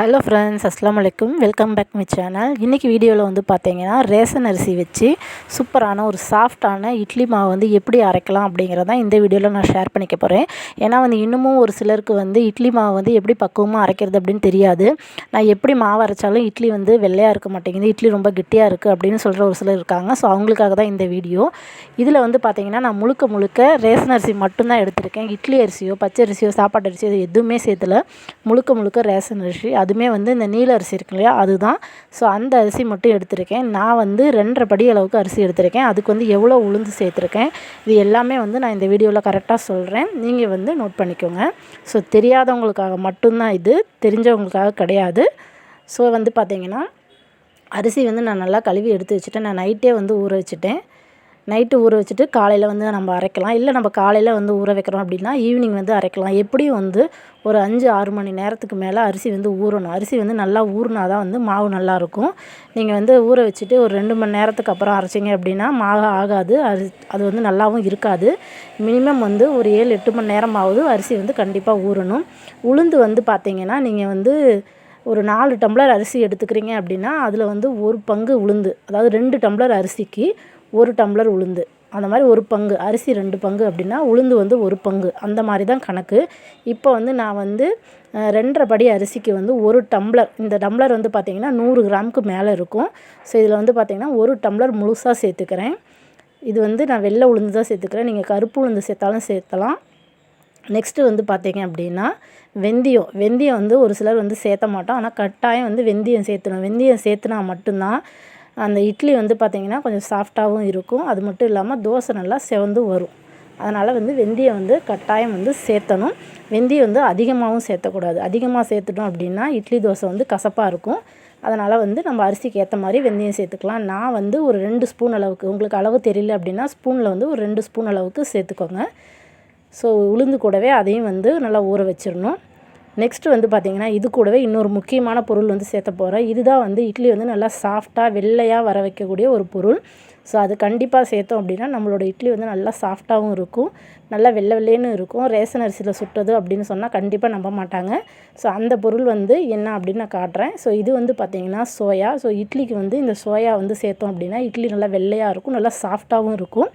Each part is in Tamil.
ஹலோ ஃப்ரெண்ட்ஸ் அஸ்லாம் வலைக்கும் வெல்கம் பேக் மை சேனல் இன்றைக்கி வீடியோவில் வந்து பார்த்தீங்கன்னா ரேஷன் அரிசி வச்சு சூப்பரான ஒரு சாஃப்டான இட்லி மாவு வந்து எப்படி அரைக்கலாம் அப்படிங்கிறதான் இந்த வீடியோவில் நான் ஷேர் பண்ணிக்க போகிறேன் ஏன்னா வந்து இன்னமும் ஒரு சிலருக்கு வந்து இட்லி மாவு வந்து எப்படி பக்குவமாக அரைக்கிறது அப்படின்னு தெரியாது. நான் எப்படி மாவு அரைச்சாலும் இட்லி வந்து வெள்ளையாக இருக்க மாட்டேங்குது இட்லி ரொம்ப கெட்டியாக இருக்குது அப்படின்னு சொல்கிற ஒரு சிலர் இருக்காங்க. ஸோ அவங்களுக்காக தான் இந்த வீடியோ. இதில் வந்து பார்த்திங்கன்னா நான் முழுக்க முழுக்க ரேஷன் அரிசி மட்டும்தான் எடுத்திருக்கேன். இட்லி அரிசியோ பச்சை அரிசியோ சாப்பாட்டு அரிசியோ எதுவுமே சேர்த்துல முழுக்க முழுக்க ரேஷன் அரிசி. அது அதுவுமே வந்து இந்த நீல அரிசி இருக்கு இல்லையா அதுதான். ஸோ அந்த அரிசி மட்டும் எடுத்திருக்கேன். நான் வந்து ரெண்டரை படி அளவுக்கு அரிசி எடுத்திருக்கேன். அதுக்கு வந்து எவ்வளோ உளுந்து சேர்த்துருக்கேன் இது எல்லாமே வந்து நான் இந்த வீடியோவில் கரெக்டாக சொல்கிறேன் நீங்கள் வந்து நோட் பண்ணிக்கோங்க. ஸோ தெரியாதவங்களுக்காக மட்டும்தான் இது தெரிஞ்சவங்களுக்காக கிடையாது. ஸோ வந்து பார்த்திங்கன்னா அரிசி வந்து நான் நல்லா கழுவி எடுத்து வச்சுட்டேன். நான் நைட்டே வந்து ஊற வச்சுட்டேன். நைட்டு ஊற வச்சுட்டு காலையில் வந்து நம்ம அரைக்கலாம். இல்லை நம்ம காலையில் வந்து ஊற வைக்கிறோம் அப்படின்னா ஈவினிங் வந்து அரைக்கலாம். எப்படியும் வந்து ஒரு அஞ்சு ஆறு மணி நேரத்துக்கு மேலே அரிசி வந்து ஊறணும். அரிசி வந்து நல்லா ஊறினா தான் வந்து மாவு நல்லாயிருக்கும். நீங்கள் வந்து ஊற வச்சுட்டு ஒரு ரெண்டு மணி நேரத்துக்கு அப்புறம் அரைச்சிங்க அப்படின்னா மாவு ஆகாது. அரி அது வந்து நல்லாவும் இருக்காது. மினிமம் வந்து ஒரு ஏழு எட்டு மணி நேரமாவது அரிசி வந்து கண்டிப்பாக ஊறணும். உளுந்து வந்து பார்த்திங்கன்னா நீங்கள் வந்து ஒரு நாலு டம்ளர் அரிசி எடுத்துக்கிறீங்க அப்படின்னா அதில் வந்து ஒரு பங்கு உளுந்து. அதாவது ரெண்டு டம்ளர் அரிசிக்கு ஒரு டம்ளர் உளுந்து. அந்த மாதிரி ஒரு பங்கு. அரிசி ரெண்டு பங்கு அப்படின்னா உளுந்து வந்து ஒரு பங்கு. அந்த மாதிரி தான் கணக்கு. இப்போ வந்து நான் வந்து ரெண்டரை படி அரிசிக்கு வந்து ஒரு டம்ளர் இந்த டம்ளர் வந்து பார்த்திங்கன்னா நூறு கிராமுக்கு மேலே இருக்கும். ஸோ இதில் வந்து பார்த்திங்கன்னா ஒரு டம்ளர் முழுசாக சேர்த்துக்கிறேன். இது வந்து நான் வெள்ளை உளுந்து தான் சேர்த்துக்கிறேன். நீங்கள் கருப்பு உளுந்து சேர்த்தாலும் சேர்த்தலாம். நெக்ஸ்ட்டு வந்து பார்த்திங்க அப்படின்னா வெந்தயம். வெந்தயம் வந்து ஒரு சிலர் வந்து சேர்த்த மாட்டோம். ஆனால் கட்டாயம் வந்து வெந்தயம் சேர்த்தணும். வெந்தயம் சேர்த்துனா மட்டும்தான் அந்த இட்லி வந்து பார்த்திங்கன்னா கொஞ்சம் சாஃப்டாகவும் இருக்கும். அது மட்டும் இல்லாமல் தோசை நல்லா செவந்து வரும். அதனால் வந்து வெந்தயம் வந்து கட்டாயம் வந்து சேர்த்தணும். வெந்தயம் வந்து அதிகமாகவும் சேர்த்தக்கூடாது. அதிகமாக சேர்த்துட்டோம் அப்படின்னா இட்லி தோசை வந்து கசப்பாக இருக்கும். அதனால் வந்து நம்ம அரிசிக்கு ஏற்ற மாதிரி வெந்தயம் சேர்த்துக்கலாம். நான் வந்து ஒரு ரெண்டு ஸ்பூன் அளவுக்கு உங்களுக்கு அளவு தெரியல அப்படின்னா ஸ்பூனில் வந்து ஒரு ரெண்டு ஸ்பூன் அளவுக்கு சேர்த்துக்கோங்க. ஸோ உளுந்து கூடவே அதையும் வந்து நல்லா ஊற வச்சிடணும். நெக்ஸ்ட்டு வந்து பார்த்திங்கன்னா இது கூடவே இன்னொரு முக்கியமான பொருள் வந்து சேர்த்த போகிறேன் இதுதான் வந்து இட்லி வந்து நல்லா சாஃப்டாக வெள்ளையாக வர வைக்கக்கூடிய ஒரு பொருள். ஸோ அது கண்டிப்பாக சேர்த்தோம் அப்படின்னா நம்மளோட இட்லி வந்து நல்லா சாஃப்டாகவும் இருக்கும். நல்லா வெள்ளை வெள்ளைன்னு இருக்கும். ரேஷன் அரிசியில் சுட்டது அப்படின்னு சொன்னால் கண்டிப்பாக நம்ப மாட்டாங்க. ஸோ அந்த பொருள் வந்து என்ன அப்படின்னு நான் காட்டுறேன். ஸோ இது வந்து பார்த்திங்கன்னா சோயா. ஸோ இட்லிக்கு வந்து இந்த சோயா வந்து சேர்த்தோம் அப்படின்னா இட்லி நல்லா வெள்ளையாக இருக்கும் நல்லா சாஃப்டாகவும் இருக்கும்.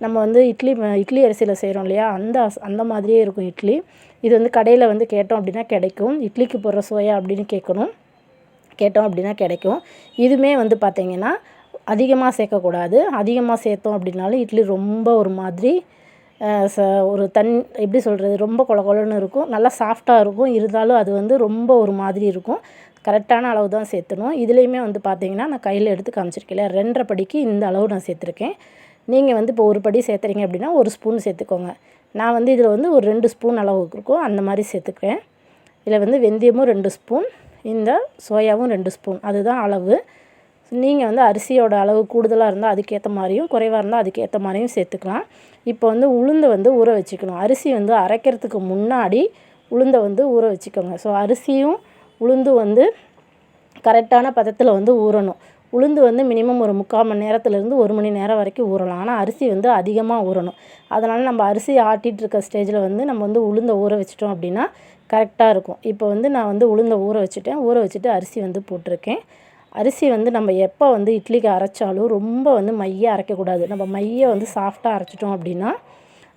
நம்ம வந்து இட்லி இட்லி அரிசியில் செய்கிறோம் இல்லையா? அந்த அந்த மாதிரியே இருக்கும் இட்லி. இது வந்து கடையில் வந்து கேட்டோம் அப்படின்னா கிடைக்கும். இட்லிக்கு போடுற சோயா அப்படின்னு கேட்கணும். கேட்டோம் அப்படின்னா கிடைக்கும். இதுவுமே வந்து பார்த்திங்கன்னா அதிகமாக சேர்க்கக்கூடாது. அதிகமாக சேர்த்தோம் அப்படின்னாலும் இட்லி ரொம்ப ஒரு மாதிரி ச ஒரு தன் எப்படி சொல்கிறது ரொம்ப கொல கொலன்னு இருக்கும். நல்லா சாஃப்டாக இருக்கும். இருந்தாலும் அது வந்து ரொம்ப ஒரு மாதிரி இருக்கும். கரெக்டான அளவு தான் சேர்த்தணும். இதுலேயுமே வந்து பார்த்திங்கன்னா நான் கையில் எடுத்து காமிச்சிருக்கேன் ரெண்டரை படிக்கு இந்த அளவு நான் சேர்த்துருக்கேன். நீங்கள் வந்து இப்போ ஒரு படி சேர்த்துறீங்க அப்படின்னா ஒரு ஸ்பூன் சேர்த்துக்கோங்க. நான் வந்து இதில் வந்து ஒரு ரெண்டு ஸ்பூன் அளவுக்கு இருக்கும். அந்த மாதிரி சேர்த்துக்கிறேன் இதில் வந்து வெந்தயமும் ரெண்டு ஸ்பூன் இந்த சோயாவும் ரெண்டு ஸ்பூன் அதுதான் அளவு. நீங்கள் வந்து அரிசியோட அளவு கூடுதலாக இருந்தால் அதுக்கேற்ற மாதிரியும் குறைவாக இருந்தால் அதுக்கேற்ற மாதிரியும் சேர்த்துக்கலாம். இப்போ வந்து உளுந்தை வந்து ஊற வச்சுக்கணும். அரிசி வந்து அரைக்கிறதுக்கு முன்னாடி உளுந்தை வந்து ஊற வச்சுக்கோங்க. ஸோ அரிசியும் உளுந்து வந்து கரெக்டான பதத்தில் வந்து ஊறணும். உளுந்து வந்து மினிமம் ஒரு முக்கால் மணி நேரத்துலேருந்து ஒரு மணி நேரம் வரைக்கும் ஊறலாம். ஆனால் அரிசி வந்து அதிகமாக ஊறணும். அதனால் நம்ம அரிசி ஆட்டிகிட்டு இருக்க ஸ்டேஜில் வந்து நம்ம வந்து உளுந்தை ஊற வச்சிட்டோம் அப்படின்னா கரெக்டாக இருக்கும். இப்போ வந்து நான் வந்து உளுந்தை ஊற வச்சுட்டேன். ஊற வச்சுட்டு அரிசி வந்து போட்டிருக்கேன். அரிசி வந்து நம்ம எப்போ வந்து இட்லிக்கு அரைச்சாலும் ரொம்ப வந்து மைய அரைக்கக்கூடாது. நம்ம மையை வந்து சாஃப்டாக அரைச்சிட்டோம் அப்படின்னா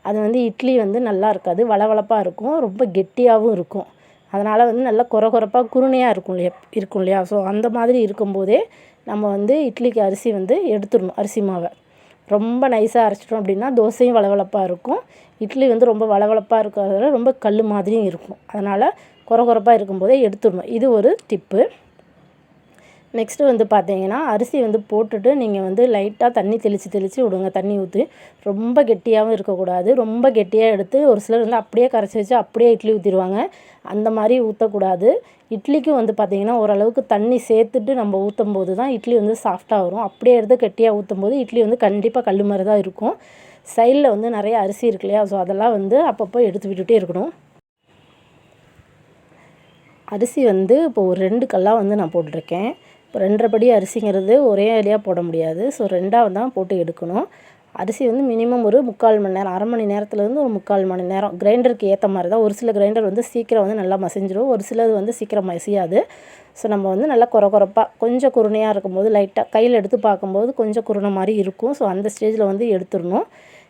அது வந்து இட்லி வந்து நல்லா இருக்காது. வளவளப்பாக இருக்கும். ரொம்ப கெட்டியாகவும் இருக்கும். அதனால் வந்து நல்லா கொர கொரப்பாக குருணையாக இருக்கும் இல்லையா இருக்கும் இல்லையா? ஸோ அந்த மாதிரி இருக்கும்போதே நம்ம வந்து இட்லிக்கு அரிசி வந்து எடுத்துடணும் அரிசி மாவை. ரொம்ப நைஸாக அரைச்சிட்டோம் அப்படின்னா தோசையும் வளவளப்பாக இருக்கும். இட்லி வந்து ரொம்ப வளவளப்பாக இருக்கிறதால ரொம்ப கல் மாதிரியும் இருக்கும். அதனால் குறை குறைப்பாக இருக்கும்போதே எடுத்துடணும். இது ஒரு டிப்பு நெக்ஸ்ட்டு வந்து பார்த்தீங்கன்னா அரிசி வந்து போட்டுட்டு நீங்கள் வந்து லைட்டாக தண்ணி தெளித்து தெளித்து விடுங்க. தண்ணி ஊற்றி ரொம்ப கெட்டியாகவும் இருக்கக்கூடாது. ரொம்ப கெட்டியாக எடுத்து ஒரு சிலர் வந்து அப்படியே கரைச்சி வச்சு அப்படியே இட்லி ஊற்றிடுவாங்க அந்த மாதிரி ஊற்றக்கூடாது இட்லிக்கும் வந்து பார்த்திங்கன்னா ஓரளவுக்கு தண்ணி சேர்த்துட்டு நம்ம ஊற்றும் போது தான் இட்லி வந்து சாஃப்டாக வரும். அப்படியே எடுத்து கெட்டியாக ஊற்றும் போது இட்லி வந்து கண்டிப்பாக கல் மாதிரி தான் இருக்கும். சைடில் வந்து நிறைய அரிசி இருக்கு இல்லையா? ஸோ அதெல்லாம் வந்து அப்பப்போ எடுத்து விட்டுகிட்டே இருக்கணும். அரிசி வந்து இப்போ ஒரு ரெண்டு கல்லாக வந்து நான் போட்டிருக்கேன். ரெண்டரை படி அரிசிங்கிறது ஒரே அடியாக போட முடியாது. ஸோ ரெண்டாவது தான் போட்டு எடுக்கணும். அரிசி வந்து மினிமம் ஒரு முக்கால் மணி நேரம் அரை மணி நேரத்துலேருந்து ஒரு முக்கால் மணி நேரம். கிரைண்டருக்கு ஏற்ற மாதிரி தான். ஒரு சில கிரைண்டர் வந்து சீக்கிரம் வந்து நல்லா மசிஞ்சிடும் ஒரு சிலது வந்து சீக்கிரம் மசியாது. ஸோ நம்ம வந்து நல்லா குற குறப்பாக கொஞ்சம் குருணையாக இருக்கும்போது லைட்டாக கையில் எடுத்து பார்க்கும்போது கொஞ்சம் குருணை மாதிரி இருக்கும். ஸோ அந்த ஸ்டேஜில் வந்து எடுத்துடணும்.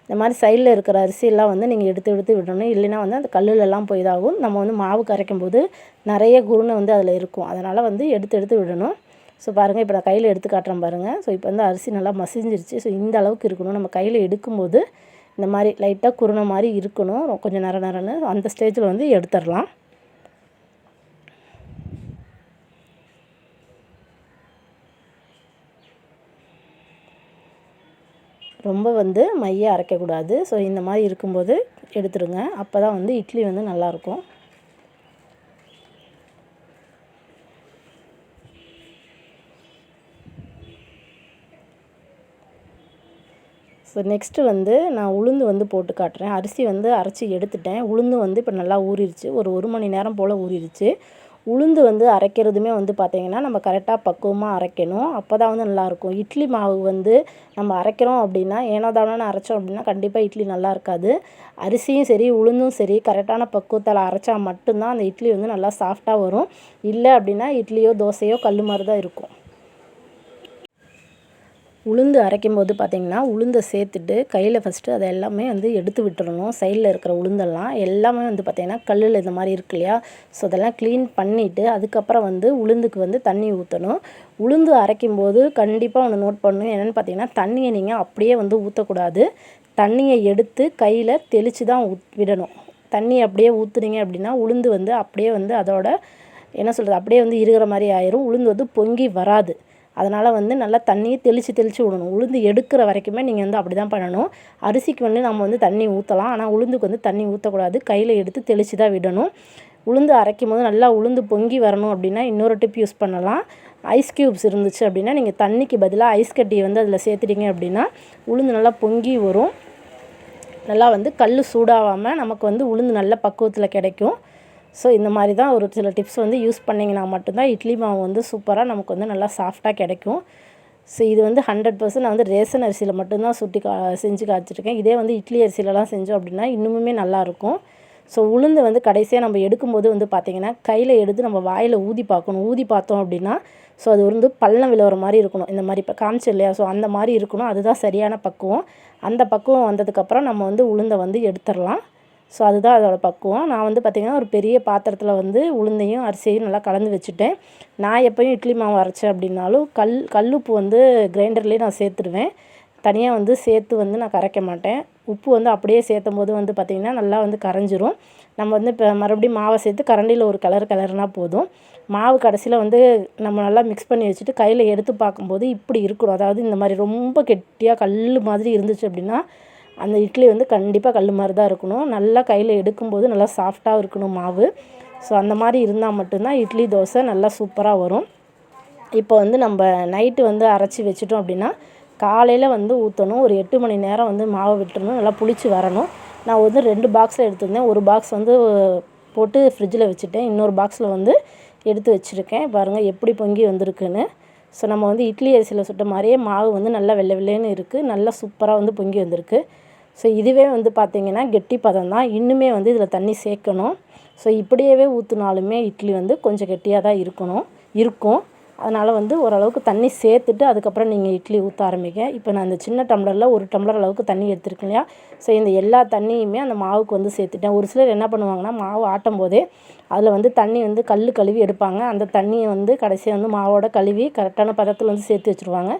இந்த மாதிரி சைடில் இருக்கிற அரிசியெல்லாம் வந்து நீங்கள் எடுத்து எடுத்து விடணும். இல்லைன்னா வந்து அந்த கல்லுலலாம் போய் இதாகும். நம்ம வந்து மாவு கரைக்கும் போது நிறைய குருணை வந்து அதில் இருக்கும். அதனால் வந்து எடுத்து எடுத்து விடணும். ஸோ பாருங்கள் இப்போ நான் கையில் எடுத்து காட்டுறேன் பாருங்கள் ஸோ இப்போ வந்து அரிசி நல்லா மசிஞ்சிருச்சு. ஸோ இந்த அளவுக்கு இருக்கணும். நம்ம கையில் எடுக்கும்போது இந்த மாதிரி லைட்டாக குருணை மாதிரி இருக்கணும். கொஞ்சம் நர நேரம்னு அந்த ஸ்டேஜில் வந்து எடுத்துடலாம். ரொம்ப வந்து மைய அரைக்கக்கூடாது. ஸோ இந்த மாதிரி இருக்கும்போது எடுத்துருங்க அப்போ தான் வந்து இட்லி வந்து நல்லாயிருக்கும் ஸோ நெக்ஸ்ட்டு வந்து நான் உளுந்து வந்து போட்டு காட்டுறேன். அரிசி வந்து அரைச்சி எடுத்துட்டேன். உளுந்து வந்து இப்போ நல்லா ஊறிடுச்சு ஒரு ஒரு மணி நேரம் போல் ஊறிடுச்சு உளுந்து வந்து அரைக்கிறதுமே வந்து பார்த்திங்கன்னா நம்ம கரெக்டாக பக்குவமாக அரைக்கணும். அப்போ தான் வந்து நல்லாயிருக்கும். இட்லி மாவு வந்து நம்ம அரைக்கிறோம் அப்படின்னா ஏனோ தானோன்னு அரைச்சோம் அப்படின்னா கண்டிப்பாக இட்லி நல்லா இருக்காது. அரிசியும் சரி உளுந்தும் சரி கரெக்டான பக்குவத்தில் அரைச்சா மட்டும்தான் அந்த இட்லி வந்து நல்லா சாஃப்டாக வரும். இல்லை அப்படின்னா இட்லியோ தோசையோ கல் மாதிரி தான் இருக்கும். உளுந்து அரைக்கும் போது பார்த்திங்கன்னா உளுந்தை சேர்த்துட்டு கையில் ஃபஸ்ட்டு அதை எல்லாமே வந்து எடுத்து விட்டுறணும். சைடில் இருக்கிற உளுந்தெல்லாம் எல்லாமே வந்து பார்த்திங்கன்னா கல்லில் இந்த மாதிரி இருக்கு இல்லையா? ஸோ அதெல்லாம் க்ளீன் பண்ணிவிட்டு அதுக்கப்புறம் வந்து உளுந்துக்கு வந்து தண்ணி ஊற்றணும் உளுந்து அரைக்கும் போது கண்டிப்பாக ஒன்று நோட் பண்ணணும். என்னென்னு பார்த்தீங்கன்னா தண்ணியை நீங்கள் அப்படியே வந்து ஊற்றக்கூடாது தண்ணியை எடுத்து கையில் தெளித்து தான் ஊத் விடணும். தண்ணி அப்படியே ஊற்றுனீங்க அப்படின்னா உளுந்து வந்து அப்படியே வந்து அதோட என்ன சொல்கிறது அப்படியே வந்து இருக்கிற மாதிரி ஆயிரும். உளுந்து வந்து பொங்கி வராது. அதனால் வந்து நல்லா தண்ணியை தெளித்து தெளித்து விடணும். உளுந்து எடுக்கிற வரைக்குமே நீங்கள் வந்து அப்படி தான் பண்ணணும். அரிசிக்கு வந்து நம்ம வந்து தண்ணி ஊற்றலாம் ஆனால் உளுந்துக்கு வந்து தண்ணி ஊற்றக்கூடாது கையில் எடுத்து தெளித்து தான் விடணும். உளுந்து அரைக்கும் போது நல்லா உளுந்து பொங்கி வரணும் அப்படின்னா இன்னொரு டிப் யூஸ் பண்ணலாம். ஐஸ் க்யூப்ஸ் இருந்துச்சு அப்படின்னா நீங்கள் தண்ணிக்கு பதிலாக ஐஸ் கட்டியை வந்து அதில் சேர்த்துட்டீங்க அப்படின்னா உளுந்து நல்லா பொங்கி வரும். நல்லா வந்து கல் சூடாகாமல் நமக்கு வந்து உளுந்து நல்ல பக்குவத்தில் கிடைக்கும். ஸோ இந்த மாதிரி தான் ஒரு சில டிப்ஸ் வந்து யூஸ் பண்ணிங்கன்னா மட்டும்தான் இட்லி மாவு வந்து சூப்பராக நமக்கு வந்து நல்லா சாஃப்டாக கிடைக்கும். ஸோ இது வந்து ஹண்ட்ரட் பர்சன்ட் நான் வந்து ரேசன் அரிசியில் மட்டும்தான் சுட்டி கா செஞ்சு காய்ச்சிருக்கேன். இதே வந்து இட்லி அரிசியிலலாம் செஞ்சோம் அப்படின்னா இன்னுமே நல்லாயிருக்கும் ஸோ உளுந்து வந்து கடைசியாக நம்ம எடுக்கும்போது வந்து பார்த்திங்கன்னா கையில் எடுத்து நம்ம வாயில் ஊதி பார்க்கணும். ஊதி பார்த்தோம் அப்படின்னா ஸோ அது வந்து பள்ளம் விழுவுற மாதிரி இருக்கணும். இந்த மாதிரி இப்போ காமிச்சு இல்லையா? ஸோ அந்த மாதிரி இருக்கணும். அதுதான் சரியான பக்குவம். அந்த பக்குவம் வந்ததுக்கப்புறம் நம்ம வந்து உளுந்தை வந்து எடுத்துடலாம். ஸோ அதுதான் அதோடய பக்குவம். நான் வந்து பார்த்திங்கன்னா ஒரு பெரிய பாத்திரத்தில் வந்து உளுந்தையும் அரிசியையும் நல்லா கலந்து வச்சுட்டேன். நான் எப்போயும் இட்லி மாவு அரைச்சேன் அப்படின்னாலும் கல் கல்லுப்பு வந்து கிரைண்டர்லேயே நான் சேர்த்துடுவேன் தனியாக வந்து சேர்த்து வந்து நான் கரைக்க மாட்டேன். உப்பு வந்து அப்படியே சேர்த்தும் போது வந்து பார்த்திங்கன்னா நல்லா வந்து கரைஞ்சிரும். நம்ம வந்து இப்போ மறுபடியும் மாவை சேர்த்து கரண்டியில் ஒரு கலர் கலர்னா போதும். மாவு கடைசியில் வந்து நம்ம நல்லா மிக்ஸ் பண்ணி வச்சுட்டு கையில் எடுத்து பார்க்கும்போது இப்படி இருக்கணும். அதாவது இந்த மாதிரி ரொம்ப கெட்டியாக கல் மாதிரி இருந்துச்சு அப்படின்னா அந்த இட்லி வந்து கண்டிப்பாக கல் மாதிரி தான் இருக்கணும். நல்லா கையில் எடுக்கும்போது நல்லா சாஃப்டாக இருக்கணும் மாவு. ஸோ அந்த மாதிரி இருந்தால் மட்டும்தான் இட்லி தோசை நல்லா சூப்பராக வரும். இப்போ வந்து நம்ம நைட்டு வந்து அரைச்சி வச்சிட்டோம் அப்படின்னா காலையில் வந்து ஊற்றணும் ஒரு எட்டு மணி நேரம் வந்து மாவை விட்டுறணும். நல்லா புளிச்சு வரணும். நான் வந்து ரெண்டு பாக்ஸில் எடுத்திருந்தேன். ஒரு பாக்ஸ் வந்து போட்டு ஃப்ரிட்ஜில் வச்சுட்டேன். இன்னொரு பாக்ஸில் வந்து எடுத்து வச்சுருக்கேன். பாருங்கள் எப்படி பொங்கி வந்திருக்குன்னு. ஸோ நம்ம வந்து இட்லி அரிசியில் சுட்ட மாதிரியே மாவு வந்து நல்லா வெள்ளை வெள்ளைன்னு இருக்குது நல்லா சூப்பராக வந்து பொங்கி வந்திருக்கு. ஸோ இதுவே வந்து பார்த்திங்கன்னா கெட்டி பதம் தான். இன்னுமே வந்து இதில் தண்ணி சேர்க்கணும். ஸோ இப்படியே ஊற்றுனாலுமே இட்லி வந்து கொஞ்சம் கெட்டியாக தான் இருக்கணும். இருக்கும். அதனால் வந்து ஓரளவுக்கு தண்ணி சேர்த்துட்டு அதுக்கப்புறம் நீங்கள் இட்லி ஊற்ற ஆரம்பிங்க. இப்போ நான் அந்த சின்ன டம்ளரில் ஒரு டம்ளர் அளவுக்கு தண்ணி எடுத்துருக்கேன் இல்லையா? ஸோ இந்த எல்லா தண்ணியுமே அந்த மாவுக்கு வந்து சேர்த்துட்டேன். ஒரு சிலர் என்ன பண்ணுவாங்கன்னா மாவு ஆட்டும் போதே அதில் வந்து தண்ணி வந்து கல் கழுவி எடுப்பாங்க. அந்த தண்ணியை வந்து கடைசியாக வந்து மாவோட கழுவி கரெக்டான பதத்தில் வந்து சேர்த்து வச்சுருவாங்க.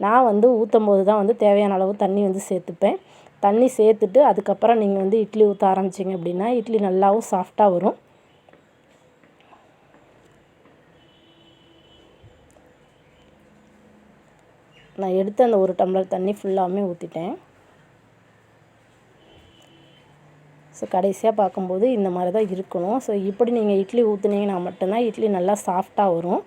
நான் வந்து ஊற்றும் போது தான் வந்து தேவையான அளவு தண்ணி வந்து சேர்த்துப்பேன். தண்ணி சேர்த்துட்டு அதுக்கப்புறம் நீங்கள் வந்து இட்லி ஊற்ற ஆரம்பிச்சிங்க அப்படின்னா இட்லி நல்லாவும் சாஃப்டாக வரும். நான் எடுத்து அந்த ஒரு டம்ளர் தண்ணி ஃபுல்லாமே ஊற்றிட்டேன் ஸோ கடைசியாக பார்க்கும்போது இந்த மாதிரி தான் இருக்கணும். ஸோ இப்படி நீங்கள் இட்லி ஊற்றுனீங்கன்னா மட்டும்தான் இட்லி நல்லா சாஃப்டாக வரும்.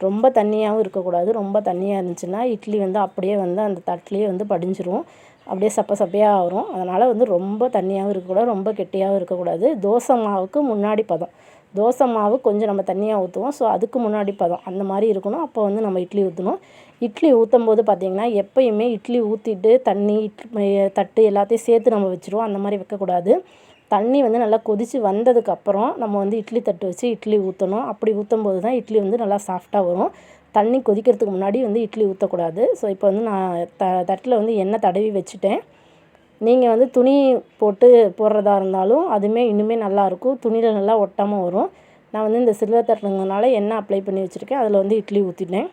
ரொம்ப தண்ணியாகவும் இருக்கக்கூடாது. ரொம்ப தண்ணியாக இருந்துச்சுன்னா இட்லி வந்து அப்படியே வந்து அந்த தட்டிலே வந்து படிஞ்சிரும். அப்படியே சப்ப சப்பையாக வரும். அதனால் வந்து ரொம்ப தண்ணியாகவும் இருக்கக்கூடாது. ரொம்ப கெட்டியாகவும் இருக்கக்கூடாது. தோசை மாவுக்கு முன்னாடி பதம். தோசை மாவு கொஞ்சம் நம்ம தண்ணியாக ஊற்றுவோம் ஸோ அதுக்கு முன்னாடி பதம். அந்த மாதிரி இருக்கணும். அப்போ வந்து நம்ம இட்லி ஊற்றணும் இட்லி ஊற்றும் போது பார்த்திங்கன்னா எப்போயுமே இட்லி ஊற்றிட்டு தண்ணி இட்லி தட்டு எல்லாத்தையும் சேர்த்து நம்ம வச்சுருவோம். அந்த மாதிரி வைக்கக்கூடாது தண்ணி வந்து நல்லா கொதித்து வந்ததுக்கப்புறம் நம்ம வந்து இட்லி தட்டு வச்சு இட்லி ஊற்றணும் அப்படி ஊற்றும் போது தான் இட்லி வந்து நல்லா சாஃப்டாக வரும். தண்ணி கொதிக்கிறதுக்கு முன்னாடி வந்து இட்லி ஊற்றக்கூடாது ஸோ இப்போ வந்து நான் த தட்டில் வந்து எண்ணெய் தடவி வச்சுட்டேன். நீங்கள் வந்து துணி போட்டு போடுறதா இருந்தாலும் அதுவுமே இன்னுமே நல்லாயிருக்கும் துணியில் நல்லா ஒட்டாமல் வரும். நான் வந்து இந்த சில்வர் தட்டுங்கிறதுனால எண்ணெய் அப்ளை பண்ணி வச்சுருக்கேன் அதில் வந்து இட்லி ஊற்றிட்டேன்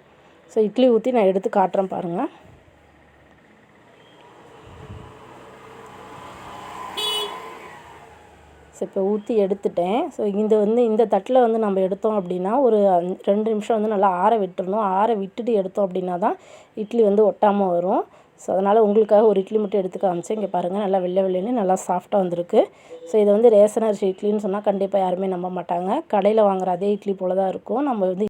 ஸோ இட்லி ஊற்றி நான் எடுத்து காட்டுறேன் பாருங்கள் ஸோ இப்போ ஊற்றி எடுத்துட்டேன். ஸோ இந்த வந்து இந்த தட்டில் வந்து நம்ம எடுத்தோம் அப்படின்னா ஒரு ரெண்டு நிமிஷம் வந்து நல்லா ஆற விட்டுறணும். ஆற விட்டுட்டு எடுத்தோம் அப்படின்னா தான் இட்லி வந்து ஒட்டாமல் வரும். ஸோ அதனால் உங்களுக்காக ஒரு இட்லி மட்டும் எடுத்து காமிச்சேன். இங்கே பாருங்கள் நல்லா வெள்ளை வெள்ளைன்னு நல்லா சாஃப்டாக வந்திருக்கு. ஸோ இதை வந்து ரேஷன் அரிசி இட்லின்னு சொன்னால் கண்டிப்பாக யாருமே நம்ப மாட்டாங்க. கடையில் வாங்குற அதே இட்லி போல் தான் இருக்கும். நம்ம வந்து